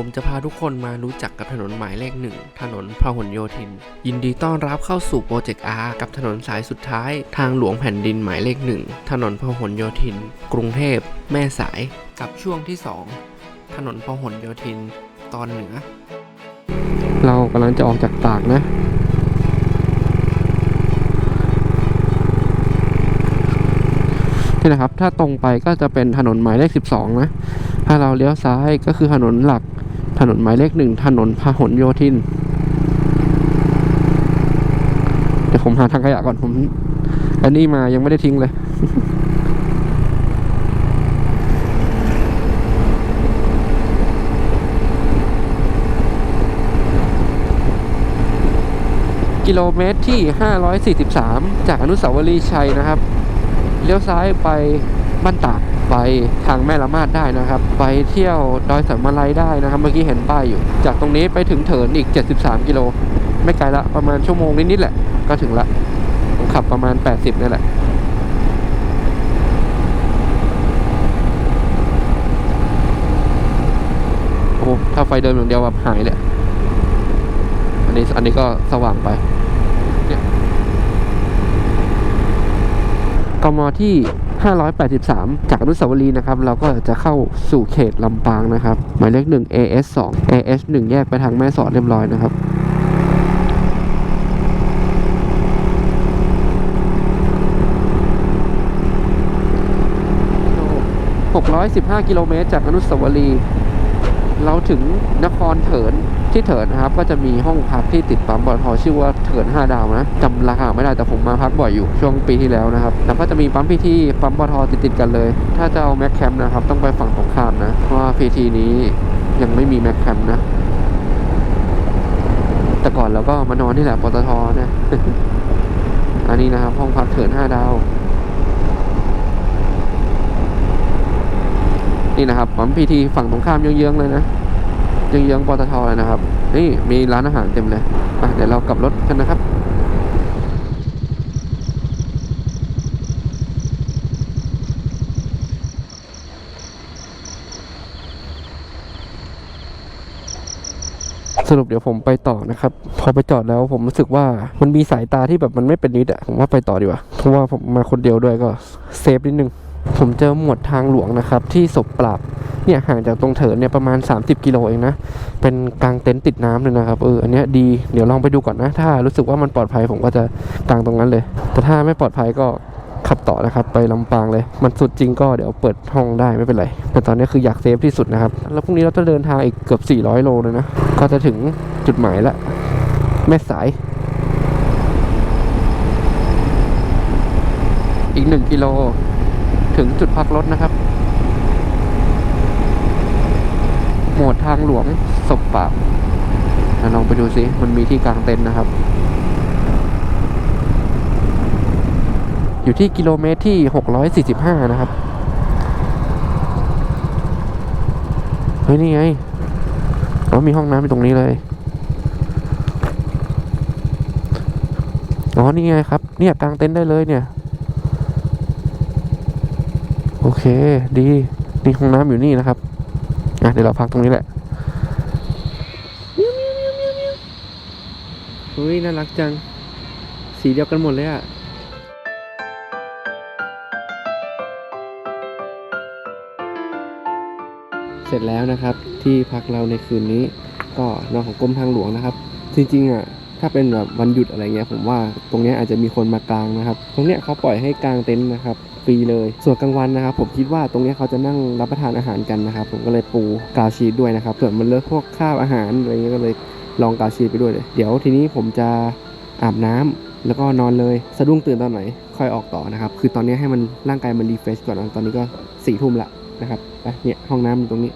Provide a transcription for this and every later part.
ผมจะพาทุกคนมารู้จักกับถนนหมายเลขหนึ่งถนนพหลโยธิน ยินดีต้อนรับเข้าสู่โปรเจกต์ R กับถนนสายสุดท้าย ทางหลวงแผ่นดินหมายเลขหนึ่งถนนพหลโยธิน กรุงเทพ แม่สาย กับช่วงที่ 2 ถนนพหลโยธิน ตอนเหนือ เรากำลังจะออกจากตากนะ นี่นะครับ ถ้าตรงไปก็จะเป็นถนนหมายเลข 12 นะ ถ้าเราเลี้ยวซ้ายก็คือถนนหลัก ถนนหมายเลขหนึ่งถนนพหลโยธิน เดี๋ยวผมหาทางขยะก่อนผม อันนี้มายังไม่ได้ทิ้งเลย กิโลเมตรที่ 543 จากอนุสาวรีย์ชัยนะครับ เลี้ยวซ้ายไปบ้านตาก ไปทางแม่ละมาดได้นะครับ ไปเที่ยวดอยสันมาลัยได้นะครับ เมื่อกี้เห็นป้ายอยู่ จากตรงนี้ไปถึงเถินอีก 73 กิโล ไม่ไกลละประมาณชั่วโมงนิดๆแหละ ก็ถึงละผมขับประมาณ 80นี่แหละโอ้โหถ้าไฟเดินอย่างเดียวแบบหายเลยอันนี้อันนี้ก็สว่างไปเนี่ยกมที่ 583 จากอนุสาวรีย์นะครับ เราก็จะเข้าสู่เขตลำปางนะครับ หมายเลข1 AS 2 AS 1 แยกไปทางแม่สอดเรียบร้อยนะครับ615 กิโลเมตรจากอนุสาวรีย์เราถึงนครเถิน ที่เถินนะครับก็จะมีห้องพักที่ติดปั๊มปตทชื่อว่าเถิน 5 ดาวนะจำราคาไม่ได้แต่ผมมาพักบ่อยอยู่ช่วงปีที่แล้วนะครับแล้วก็จะมีปั๊มพีทีปั๊มปตทติดติดๆกันเลย ถ้าจะเอาแม็กแคมนะครับต้องไปฝั่งตรงข้ามนะเพราะว่าพีทีนี้ยังไม่มีแม็กแคมนะแต่ก่อนเราก็มานอนนี่แหละปตทนะอันนี้นะครับ ห้องพักเถิน 5 ดาวนี่นะครับปั๊มพีทีฝั่งตรงข้ามเยื้องๆเลยนะ เยื้องปตทเลยนะครับ นี่มีร้านอาหารเต็มเลยอะเดี๋ยวเรากลับรถกันนะครับสรุปเดี๋ยวผมไปต่อนะครับ พอไปจอดแล้วผมรู้สึกว่ามันมีสายตาที่แบบมันไม่เป็นนิดอะผมว่าไปต่อดีกว่าเพราะว่าผมมาคนเดียวด้วยก็เซฟนิดนึง ผมเจอหมวดทางหลวงนะครับ ที่ศพปราบเนี่ยห่างจากตรงเถินเนี่ยประมาณ 30 กิโลเองนะ เป็นกลางเต็นท์ติดน้ำเลยนะครับ เออ อันเนี้ยดี เดี๋ยวลองไปดูก่อนนะ ถ้ารู้สึกว่ามันปลอดภัยผมก็จะกางตรงนั้นเลย แต่ถ้าไม่ปลอดภัยก็ขับต่อนะครับ ไปลำปางเลย มันสุดจริงก็เดี๋ยวเปิดห้องได้ไม่เป็นไร แต่ตอนนี้คืออยากเซฟที่สุดนะครับ แล้วพรุ่งนี้เราจะเดินทางอีกเกือบ 400 โลเลยนะ ก็จะถึงจุดหมายละ แม่สาย อีกหนึ่งกิโล ถึงจุดพักรถนะครับ หมวดทางหลวงศพปาบเราลองไปดูซิ มันมีที่กลางเต็นท์นะครับ อยู่ที่กิโลเมตรที่ 645 นะครับ เฮ้ย นี่ไงอ๋อมีห้องน้ำอยู่ตรงนี้เลย อ๋อ นี่ไงครับ เนี่ยกลางเต็นท์ได้เลยเนี่ย โอ เค ดีนี่ห้องน้ำอยู่นี่นะครับอะเดี๋ยวเราพักตรงนี้แหละเฮ้ยน่ารักจัง สีเดียวกันหมดเลยอะเสร็จแล้วนะครับที่พักเราในคืนนี้ก็นอนของกรมทางหลวงนะครับ จริงๆอะ ถ้าเป็นแบบวันหยุดอะไรเงี้ยผมว่าตรงเนี้ยอาจจะมีคนมากลางนะครับตรงเนี้ยเขาปล่อยให้กลางเต็นท์นะครับฟรีเลย ส่วนกลางวันนะครับ ผมคิดว่าตรงเนี้ยเขาจะนั่งรับประทานอาหารกันนะครับ ผมก็เลยปูกาวชีสด้วยนะครับเผื่อมันเลอะพวกข้าวอาหารอะไรเงี้ยก็เลยลองกาวชีสไปด้วยเลย เดี๋ยวทีนี้ผมจะอาบน้ำแล้วก็นอนเลยสะดุ้งตื่นตอนไหนค่อยออกต่อนะครับ คือตอนนี้ให้มันร่างกายมันรีเฟรชก่อนตอนนี้ก็สี่ทุ่มละนะครับไปเนี่ยห้องน้ำอยู่ตรงนี้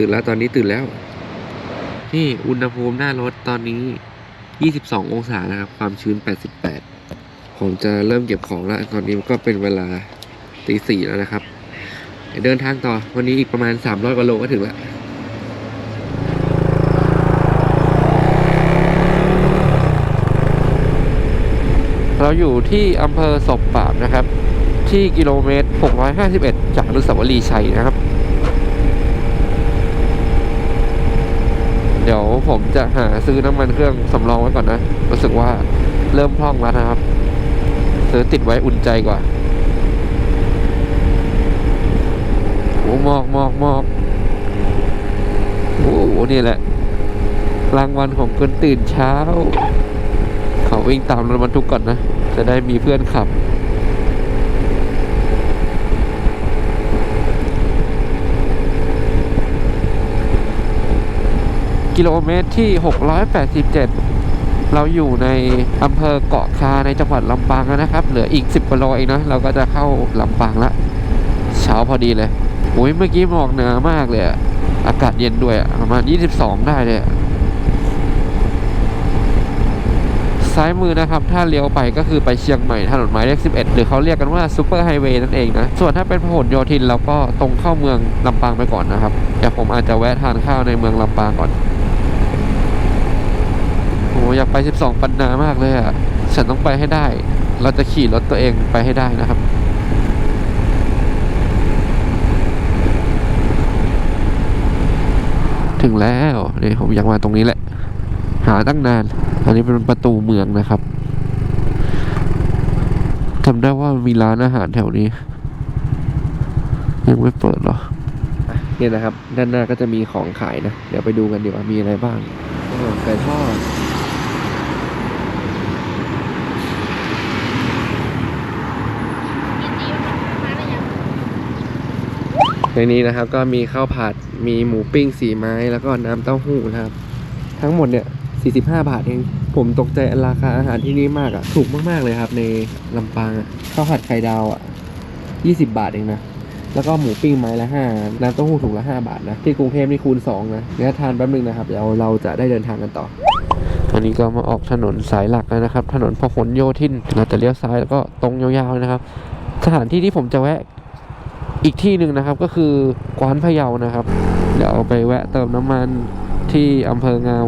ตื่นแล้วตอนนี้ตื่นแล้ว นี่อุณหภูมิหน้ารถตอนนี้ 22 องศานะครับ ความชื้น 88 ผมจะเริ่มเก็บของแล้ว ตอนนี้ก็เป็นเวลาตีสี่แล้วนะครับ เดินทางต่อวันนี้อีกประมาณ 300กว่าโลก็ถึงแล้วเราอยู่ที่อำเภอศพปราบนะครับ ที่กิโลเมตร 651 จากอนุสาวรีย์ชัยนะครับ เดี๋ยว ผมจะหาซื้อน้ำมันเครื่องสำรองไว้ก่อนนะ รู้สึกว่าเริ่มพร่องแล้วนะครับ ซื้อติดไว้อุ่นใจกว่าโอ้หมอกหมอกหมอกโอ้โหนี่แหละ รางวัลของคนตื่นเช้า เขาวิ่งตามรถบรรทุกก่อนนะ จะได้มีเพื่อนขับ กิโลเมตรที่ 687 เราอยู่ในอำเภอเกาะคาในจังหวัดลำปางแล้วนะครับ เหลืออีก 10กิโลเองนะเราก็จะเข้าลำปางละเช้าพอดีเลยโอ้ยเมื่อกี้หมอกหนามากเลยอากาศเย็นด้วยประมาณ 22 ได้เลยซ้ายมือนะครับ ถ้าเลี้ยวไปก็คือไปเชียงใหม่ถนนหมายเลข 11 หรือเขาเรียกกันว่าซูเปอร์ไฮเวย์นั่นเองนะ ส่วนถ้าเป็นพหลโยธินเราก็ตรงเข้าเมืองลำปางไปก่อนนะครับ เดี๋ยวผมอาจจะแวะทานข้าวในเมืองลำปางก่อน อ้อยากไป 12 ปันนามากเลยอะ ฉันต้องไปให้ได้ เราจะขี่รถตัวเองไปให้ได้นะครับ ถึงแล้วนี่ผมอยากมาตรงนี้แหละ หาตั้งนาน อันนี้เป็นประตูเมืองนะครับจำได้ว่ามีร้านอาหารแถวนี้ยังไม่เปิดเหรอเนี่ยนะครับ ด้านหน้าก็จะมีของขายนะ เดี๋ยวไปดูกันดีกว่ามีอะไรบ้างโอ้ไก่ทอด ในนี้นะครับ ก็มีข้าวผัดมีหมูปิ้งสีไม้แล้วก็น้ำเต้าหู้นะครับ ทั้งหมดเนี่ย45 บาทเอง ผมตกใจราคาอาหารที่นี่มากอะ่ะ ถูกมากๆเลยครับ ในลำปางอะ่ะข้าวผัดไข่ดาวอะ่ะ 20 บาทเองนะ แล้วก็หมูปิ้งไม้ละ 5 น้ำเต้าหู้ถุงละ 5 บาทนะ ที่กรุงเทพนี่คูณ 2 นะเดี๋ยวทานแป๊บนึงนะครับ เดี๋ยวเราจะได้เดินทางกันต่ออันนี้ก็มาออกถนนสายหลักแล้วนะครับ ถนนพหลโยธิน เราจะเลี้ยวซ้ายแล้วก็ตรงยาวๆนะครับ สถานที่ที่ผมจะแวะ อีกที่หนึ่งนะครับก็คือกวานพะเยานะครับ เดี๋ยวไปแวะเติมน้ำมันที่อำเภองาว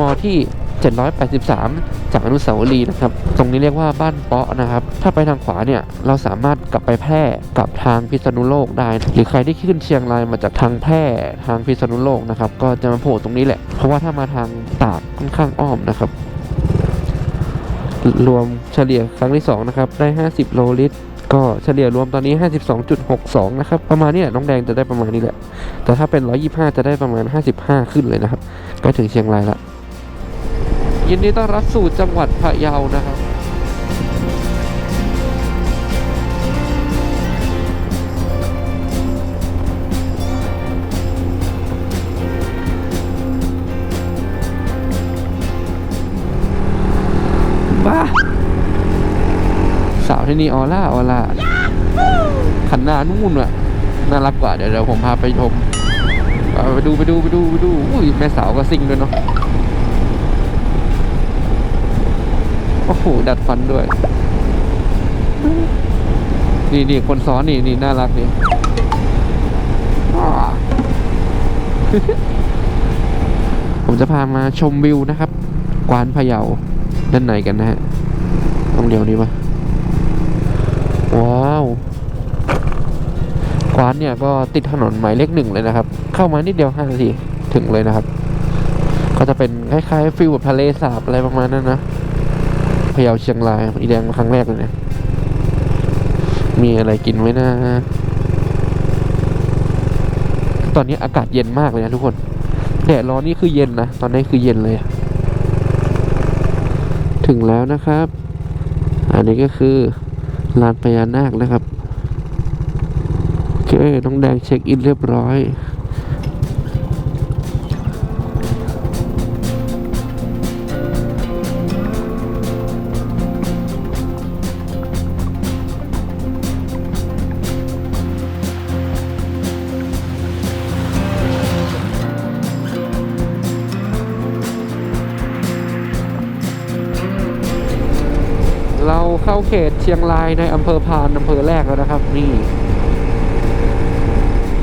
มที่ 783 จากอนุสาวรีย์นะครับ ตรงนี้เรียกว่าบ้านเปาะนะครับ ถ้าไปทางขวาเนี่ย เราสามารถกลับไปแพร่กลับทางพิษณุโลกได้ หรือใครที่ขึ้นเชียงรายมาจากทางแพร่ทางพิษณุโลกนะครับ ก็จะมาโผล่ตรงนี้แหละ เพราะว่าถ้ามาทางตากค่อนข้างอ้อมนะครับ รวมเฉลี่ยครั้งที่2นะครับ ได้ 50 โลลิตรก็เฉลี่ยรวมตอนนี้ 52.62 นะครับ ประมาณนี้แหละน้องแดงจะได้ประมาณนี้แหละ แต่ถ้าเป็น 125 จะได้ประมาณ 55 ขึ้นเลยนะครับ ก็ถึงเชียงรายละ ยินดีต้อนรับสู่จังหวัดพะเยานะครับบ้าสาวที่นี่ออล่าออล่าขันหน้านู่นว่ะน่ารักกว่าเดี๋ยวเดี๋ยวผมพาไปชมเอาไปดูไปดูไปดูไปดูอุ้ยแม่สาวก็ซิ่งด้วยเนาะ โอ้โหดัดฟันด้วย นี่นี่คนซ้อนนี่นี่น่ารักนี่ผมจะพามาชมวิวนะครับ กวานพะเยาด้านในกันนะฮะต้องเดียวนี้ปะว้าวกวานเนี่ยก็ติดถนนหมายเลขหนึ่งเลยนะครับ เข้ามานิดเดียวห้านาทีถึงเลยนะครับ ก็จะเป็นคล้ายๆฟิลแบบทะเลสาบอะไรประมาณนั้นนะ พะเยาเชียงรายอีแดงมาครั้งแรกเลยเนี่ยมีอะไรกินไหมนะ ตอนนี้อากาศเย็นมากเลยนะทุกคนแดดร้อนนี่คือเย็นนะ ตอนนี้คือเย็นเลย ถึงแล้วนะครับ อันนี้ก็คือลานพญานาคนะครับ โอเค น้องแดงเช็คอินเรียบร้อย เราเข้าเขตเชียงรายในอำเภอพานอำเภอแรกแล้วนะครับ นี่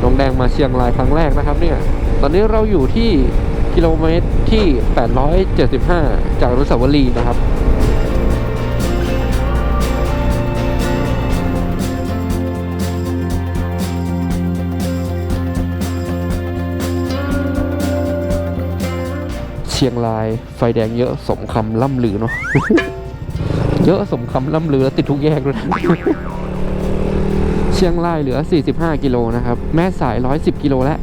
น้องแดงมาเชียงรายครั้งแรกนะครับ เนี่ย ตอนนี้เราอยู่ที่กิโลเมตรที่ 875 จากอนุสาวรีย์นะครับเชียงรายไฟแดงเยอะสมคำล่ำลือเนาะ เยอะสมคำล่ำลือแล้วติดทุกแยกด้วยนะเชียงรายเหลือ 45 กิโลนะครับ แม่สาย 110 กิโลแล้ว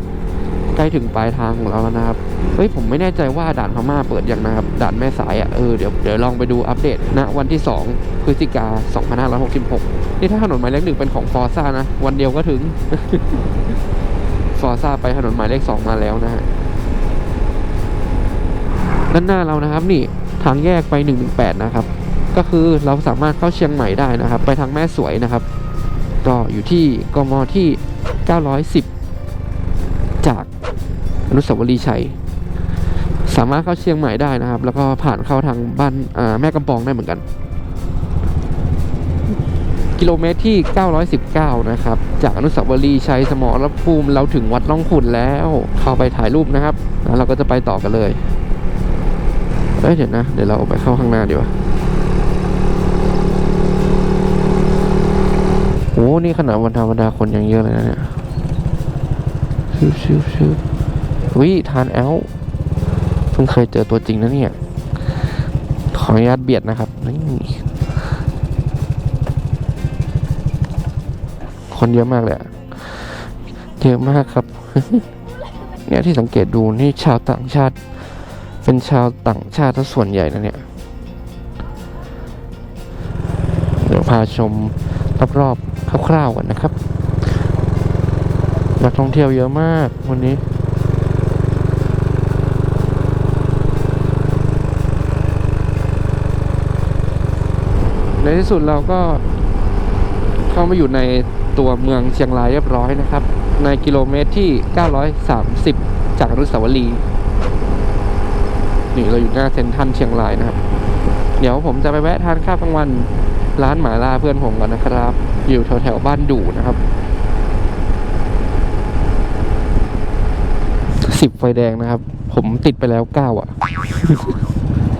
ใกล้ถึงปลายทางของเราแล้วนะครับ เฮ้ยผมไม่แน่ใจว่าด่านพม่าเปิดยังนะครับ ด่านแม่สายอะ่ะ เออเดี๋ยวเดี๋ยวลองไปดูอัปเดตณวันที่ 2 พฤศจิกา 2566 นี่ถ้าถนนหมายเลขหนึ่งเป็นของฟอร์ซ่านะ วันเดียวก็ถึง ฟอร์ซ่าไปถนนหมายเลขสองมาแล้วนะฮะด้านหน้าเรานะครับ นี่ทางแยกไป 118 นะครับ ก็คือเราสามารถเข้าเชียงใหม่ได้นะครับ ไปทางแม่สวยนะครับ ก็อยู่ที่กมที่ 910 จากอนุสาวรีย์ชัย สามารถเข้าเชียงใหม่ได้นะครับ แล้วก็ผ่านเข้าทางบ้านแม่กำปองได้เหมือนกัน กิโลเมตรที่ 919 นะครับ จากอนุสาวรีย์ชัยสมรภูมิเราถึงวัดล่องขุนแล้ว เข้าไปถ่ายรูปนะครับแล้วเราก็จะไปต่อกันเลยเอ้ยเดี๋ยวนะ เดี๋ยวเราไปเข้าข้างหน้าดีกว่า อ้นี่ขนาดวันธรรมดาคนยังเยอะเลยนะเนี่ยชิวชิวชิววิทานแอลเพิ่งเคยเจอตัวจริงนะเนี่ย ขออนุญาตเบียดนะครับนี่คนเยอะมากเลยเยอะมากครับ เนี่ยที่สังเกตดูนี่ชาวต่างชาติ เป็นชาวต่างชาติส่วนใหญ่นะเนี่ย เดี๋ยวพาชมรอบๆ คร่าวๆก่อนนะครับนักท่องเที่ยวเยอะมากวันนี้ ในที่สุดเราก็เข้ามาอยู่ในตัวเมืองเชียงรายเรียบร้อยนะครับ ในกิโลเมตรที่ 930 จากอนุสาวรีย์นี่เราอยู่หน้าเซ็นทรัลเชียงรายนะครับ เดี๋ยวผมจะไปแวะทานข้าวกลางวันร้านหมาล่าเพื่อนผมก่อนนะครับ อยู่แถวแถวๆบ้านดูนะครับสิบไฟแดงนะครับ ผมติดไปแล้วเก้าอะ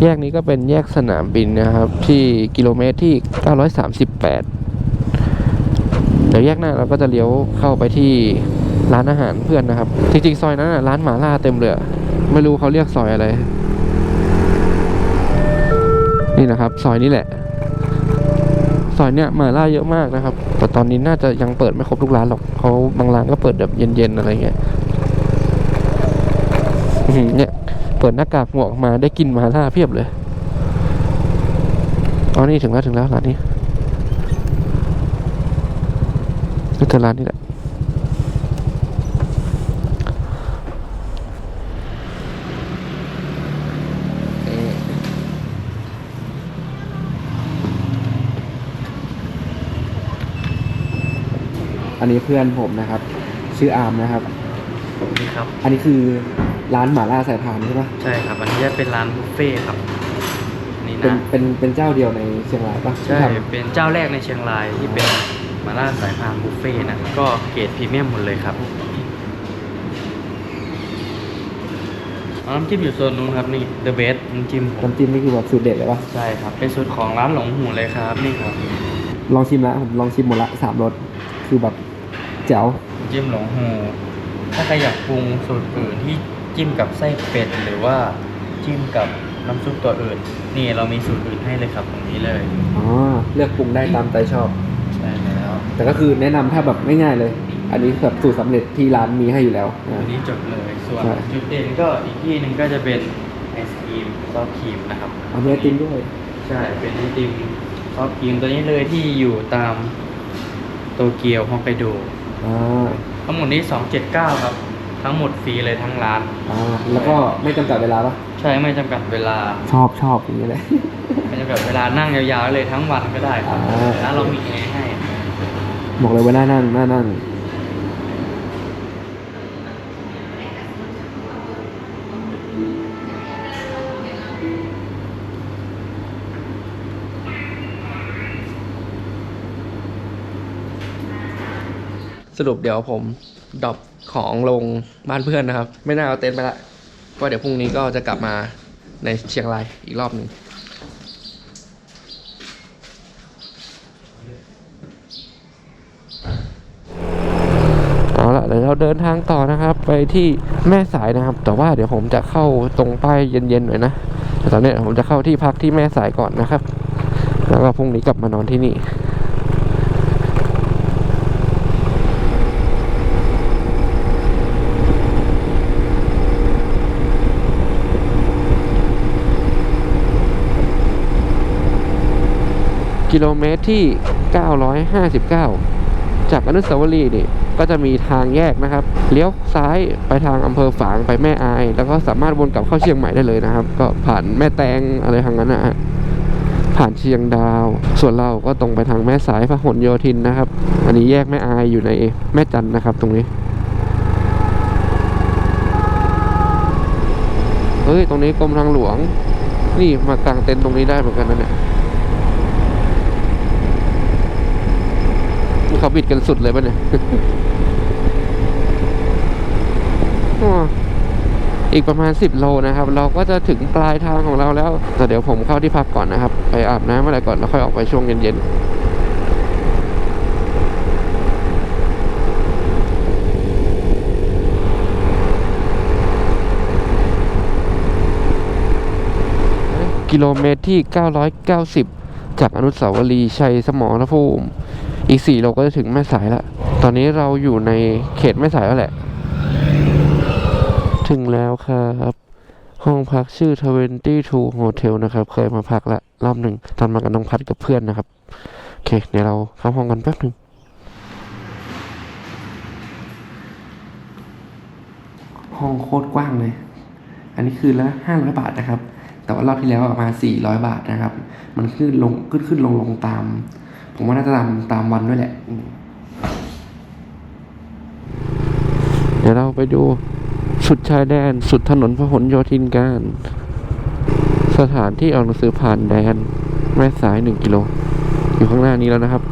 แยกนี้ก็เป็นแยกสนามบินนะครับ ที่กิโลเมตรที่ 938 เดี๋ยวแยกหน้าเราก็จะเลี้ยวเข้าไปที่ร้านอาหารเพื่อนนะครับ จริงๆ ซอยนั้นร้านหมาล่าเต็มเลยอไม่รู้เขาเรียกซอยอะไร นี่นะครับ ซอยนี้แหละ ซอยเนี้ยมาล่าเยอะมากนะครับ แต่ตอนนี้น่าจะยังเปิดไม่ครบทุกร้านหรอกเขาบางร้านก็เปิดแบบเย็นๆอะไรเงี้ยเนี่ยเปิดหน้ากากหมวกออกมาได้กินมาล่าเพียบเลยอ๋อนี่ถึงแล้วถึงแล้วร้านนี้ก็เจอร้านนี้แหละ นนี้เพื่อนผมนะครับ ชื่ออาร์มนะครับ นี่ครับ อันนี้คือร้านหมาล่าสายพานใช่ปะใช่ครับ อันนี้จะเป็นร้านบุฟเฟ่ต์ครับ นี่เป็นนะ เป็นเป็นเจ้าเดียวในเชียงรายปะใช่ที่ทเป็นเจ้าแรกในเชียงรายที่เป็นมาล่าสายพานบุฟเฟ่ต์นะ ก็เกรดพรีเมียมหมดเลยครับน้ำจิ้มอยู่โซนนู้นครับนี่ The Best น้ำจิ้มผม น้ำจิ้มนี่คือแบบสูตรเด็ดเลยปะใช่ครับ เป็นสูตรของร้านหลงหูเลยครับนี่ครับ ลองชิมแล้วผมลองชิมหมดละสามรสคือแบบ แจ๋วน้ำจิ้มหลงหู ถ้าใครอยากปรุงสูตรอื่นที่จิ้มกับไส้เป็ดหรือว่าจิ้มกับน้ำซุปตัวอื่น นี่เรามีสูตรอื่นให้เลยครับตรงนี้เลยอ๋อเลือกปรุงได้ตามใจชอบ ใช่แล้วแต่ก็คือแนะนำถ้าแบบง่ายๆเลย อันนี้แบบสูตรสำเร็จที่ร้านมีให้อยู่แล้วอัอ่านนี้จบเลยส่วนใช่ จุดเด่นก็อีกที่หนึ่งก็จะเป็นไอศครีมซอสครีมนะครับเอาเนื้อจิ้มด้วยใช่เป็นไอติมซอสครีมตัวนี้เลยที่อยู่ตามโตเกียวฮอกไกโด อ่าทั้งหมดนี้279ครับ ทั้งหมดฟรีเลยทั้งร้าน อ่าแล้วก็ไม่จำกัดเวลาปะใช่ไม่จำกัดเวลา ชอบชอบอย่างนี้เลย ไม่จำกัดเวลานั่งยาวๆเลยทั้งวันก็ได้ครับอ่าแล้วเรามีแอร์ให้ บอกเลยว่าน่านั่งน่านั่ง สรุปเดี๋ยวผมดรอปของลงบ้านเพื่อนนะครับ ไม่น่าเอาเต็นท์ไปละเพราะเดี๋ยวพรุ่งนี้ก็จะกลับมาในเชียงรายอีกรอบหนึ่งเอาละเดี๋ยวเราเดินทางต่อนะครับ ไปที่แม่สายนะครับ แต่ว่าเดี๋ยวผมจะเข้าตรงป้ายเย็นๆหน่อยนะแต่ตอนนี้ผมจะเข้าที่พักที่แม่สายก่อนนะครับ แล้วก็พรุ่งนี้กลับมานอนที่นี่ กิโลเมตรที่ 959 จากอนุสาวรีย์นี่ก็จะมีทางแยกนะครับ เลี้ยวซ้ายไปทางอำเภอฝางไปแม่อาย แล้วก็สามารถวนกลับเข้าเชียงใหม่ได้เลยนะครับ ก็ผ่านแม่แตงอะไรทางนั้นนะฮะผ่านเชียงดาว ส่วนเราก็ตรงไปทางแม่สายพหลโยธินนะครับ อันนี้แยกแม่อายอยู่ในแม่จันนะครับ ตรงนี้ เฮ้ย ตรงนี้กรมทางหลวง นี่มากางเต็นท์ตรงนี้ได้เหมือนกันนะเนี่ย เขาบิดกันสุดเลยป่ะเนี่ยอ้ออีกประมาณ 10 โลนะครับ เราก็จะถึงปลายทางของเราแล้วแต่เดี๋ยวผมเข้าที่พักก่อนนะครับ ไปอาบน้ำอะไรก่อนแล้วค่อยออกไปช่วงเย็นๆกิโลเมตรที่ 990 จากอนุสาวรีย์ชัยสมรภูมิ อีกสี่โลก็จะถึงแม่สายละตอนนี้เราอยู่ในเขตแม่สายแล้วแหละ ถึงแล้วครับ ห้องพักชื่อ 22 Hotel นะครับ เคยมาพักละรอบหนึ่งตอนมากับน้องพัดกับเพื่อนนะครับ โอเค เดี๋ยวเราเข้าห้องกันแป๊บหนึ่งห้องโคตรกว้างเลย อันนี้คืนละ500บาทนะครับ แต่ว่ารอบที่แล้วอะมา400บาทนะครับ มันขึ้นลงขึ้นขึ้นลงลงตาม ผมว่าน่าจะตามตามวันด้วยแหละ เดี๋ยวเราไปดูสุดชายแดน สุดถนนพหลโยธินกัน สถานที่ออกหนังสือผ่านแดน แม่สายหนึ่งกิโล อยู่ข้างหน้านี้แล้วนะครับ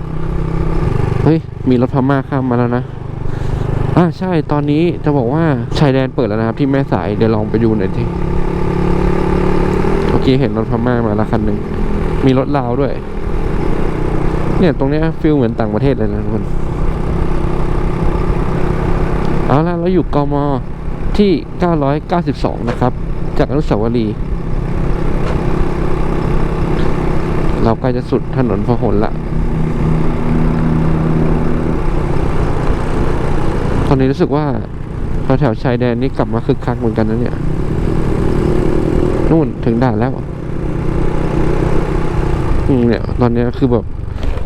เฮ้ย มีรถพม่าข้ามมาแล้วนะอ่าใช่ตอนนี้จะบอกว่าชายแดนเปิดแล้วนะครับ ที่แม่สายเดี๋ยวลองไปดูหน่อยทีเมื่อกี้เห็นรถพม่ามาแล้วคันหนึ่งมีรถลาวด้วย เนี่ยตรงเนี้ยฟิลเหมือนต่างประเทศเลยนะทุกคนเอาละเราอยู่กมที่ 992 นะครับ จากอนุสาวรีย์เราใกล้จะสุดถนนพหลละ ตอนนี้รู้สึกว่าแถวชายแดนนี่กลับมาคึกคักเหมือนกันนะเนี่ย นู่นถึงด่านแล้วอืมเนี่ย ตอนนี้คือแบบ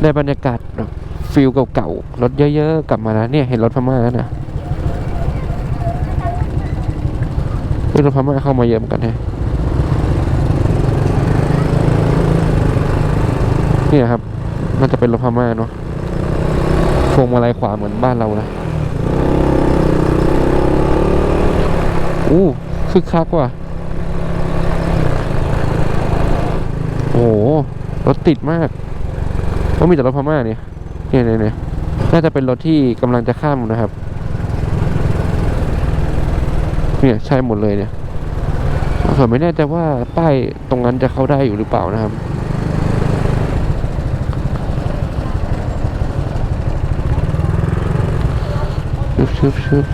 ได้บรรยากาศแบบฟิลเก่าๆ รถเยอะๆ กลับมาแล้วเนี่ย เห็นรถพม่าแล้วนะเรถพม่าเข้ามาเยอะเหมือนกันแฮะเนี่ยครับน่าจะเป็นรถพม่าเนาะพวงมาลัยขวาเหมือนบ้านเรานะอู้คึกคักว่ะโอ้รถติดมาก ก็มีแต่รถพม่าเนี่ยเนี่ยเนี่ยน่าจะเป็นรถที่กำลังจะข้ามนะครับ เนี่ยใช่หมดเลยเนี่ยผมไม่แน่ใจว่าป้ายตรงนั้นจะเข้าได้อยู่หรือเปล่านะครับชึบชึบชึบ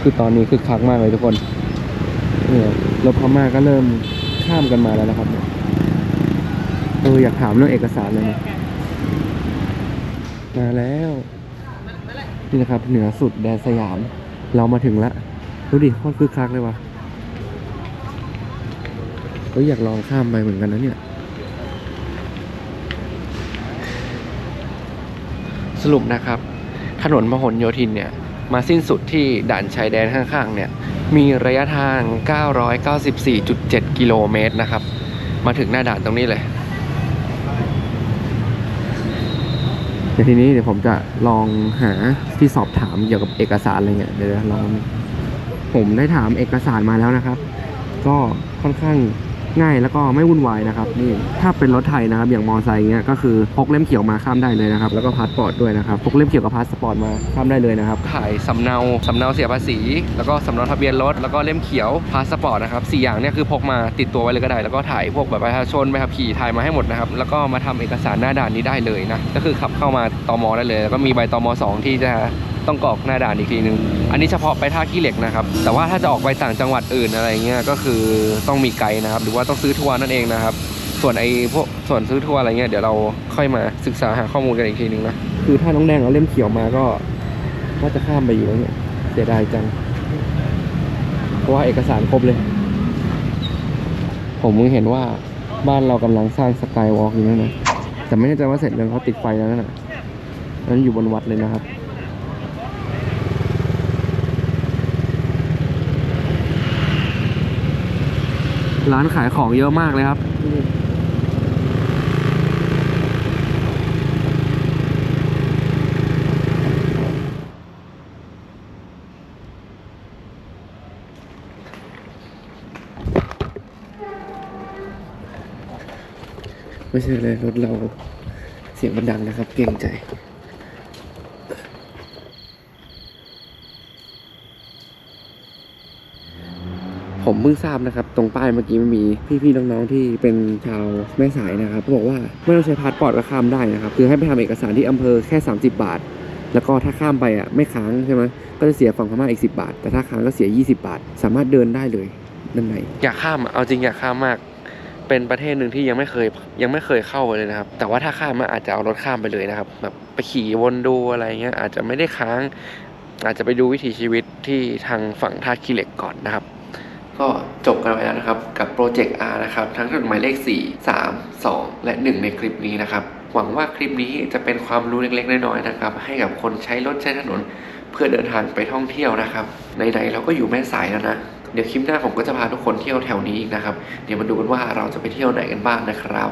คือตอนนี้คือคักมากเลยทุกคน เนี่ยรถพม่าก็เริ่มข้ามกันมาแล้วนะครับเอออยากถามเรื่องเอกสารเลยนะมาแล้ว นี่นะครับ เหนือสุดแดนสยาม เรามาถึงล้วดูดิโคตรคึกคักเลยว่ะเฮ้ยอยากลองข้ามไปเหมือนกันนะเนี่ย สรุปนะครับ ถนนพหลโยธินเนี่ย มาสิ้นสุดที่ด่านชายแดนข้างๆเนี่ย มีระยะทาง 994.7 กิโลเมตรนะครับ มาถึงหน้าด่านตรงนี้เลยเดี๋ยวทีนี้เดี๋ยวผมจะลองหาที่สอบถามเกี่ยวกับเอกสารอะไรเงี้ยเดี๋ยวลองผมได้ถามเอกสารมาแล้วนะครับ ก็ค่อนข้าง ง่ายแล้วก็ไม่วุ่นวายนะครับนี่ถ้าเป็นรถไทยนะครับอย่างมอไซค์เงี้ยก็คือพกเล่มเขียวมาข้ามได้เลยนะครับแล้วก็พาสปอร์ตด้วยนะครับพกเล่มเขียวกับพาสปอร์ตมาข้ามได้เลยนะครับถ่ายสำเนาสำเนาเสียภาษี แล้วก็สำเนาทะเบียนรถแล้วก็เล่มเขียวพาสปอร์ตนะครับสี่อย่างเนี่ยคือพกมาติดตัวไว้เลยก็ได้ แล้วก็ถ่ายพวกแบบประชาชนใบขับขี่ถ่ายมาให้หมดนะครับแล้วก็มาทำเอกสารหน้าด่านนี้ได้เลยนะก็คือขับเข้ามาตมได้เลยแล้วก็มีใบตมสองที่จะ ต้องกรอกหน้าด่านอีกทีนึง อันนี้เฉพาะไปท่าขี้เหล็กนะครับ แต่ว่าถ้าจะออกไปต่างจังหวัดอื่นอะไรเงี้ยก็คือต้องมีไกด์นะครับ หรือว่าต้องซื้อทัวร์นั่นเองนะครับ ส่วนไอ้พวกส่วนซื้อทัวร์อะไรเงี้ยเดี๋ยวเราค่อยมาศึกษาหาข้อมูลกันอีกทีนึงนะคือถ้าน้องแดงเอาเล่มเขียวมาก็ว่าจะข้ามไปอยู่แล้วเนี่ยเสียดายจังเพราะว่าเอกสารครบเลย ผมมึงเห็นว่าบ้านเรากำลังสร้างสกายวอล์กอยู่นั่นนะแต่ไม่แน่ใจว่าเสร็จยังเขาติดไฟแล้วนั่นน่ะนั้นอยู่บนวัดเลยนะครับ ร้านขายของเยอะมากเลยครับ ไม่ใช่เลยรถเราเสียงมันดังนะครับ เกรงใจ ผมเพิ่งทราบนะครับ ตรงป้ายเมื่อกี้มันมีพี่ๆน้องๆที่เป็นชาวแม่สายนะครับเขาบอกว่าไม่ต้องใช้พาสปอร์ตก็ข้ามได้นะครับ คือให้ไปทำเอกสารที่อำเภอแค่ 30 บาท แล้วก็ถ้าข้ามไปอะไม่ค้างใช่ไหมก็จะเสียฝั่งพม่าอีก 10 บาท แต่ถ้าค้างก็เสีย 20 บาท สามารถเดินได้เลยด้านในอยากข้ามเอาจริงอยากข้ามมากเป็นประเทศหนึ่งที่ยังไม่เคยยังไม่เคยเข้าเลยนะครับ แต่ว่าถ้าข้ามมาอาจจะเอารถข้ามไปเลยนะครับแบบไปขี่วนดูอะไรเงี้ยอาจจะไม่ได้ค้าง อาจจะไปดูวิถีชีวิตที่ทางฝั่งท่าขี้เหล็กก่อนนะครับ ก็จบกันไปแล้วนะครับ กับโปรเจกต์ R นะครับ ทั้งถนนหมายเลข 4 3 2 และ 1 ในคลิปนี้นะครับ หวังว่าคลิปนี้จะเป็นความรู้เล็กๆ น้อยๆนะครับ ให้กับคนใช้รถใช้ถนน เพื่อเดินทางไปท่องเที่ยวนะครับไหนๆเราก็อยู่แม่สายแล้วนะเดี๋ยวคลิปหน้าผมก็จะพาทุกคนเที่ยวแถวนี้อีกนะครับ เดี๋ยวมาดูกันว่าเราจะไปเที่ยวไหนกันบ้างนะครับ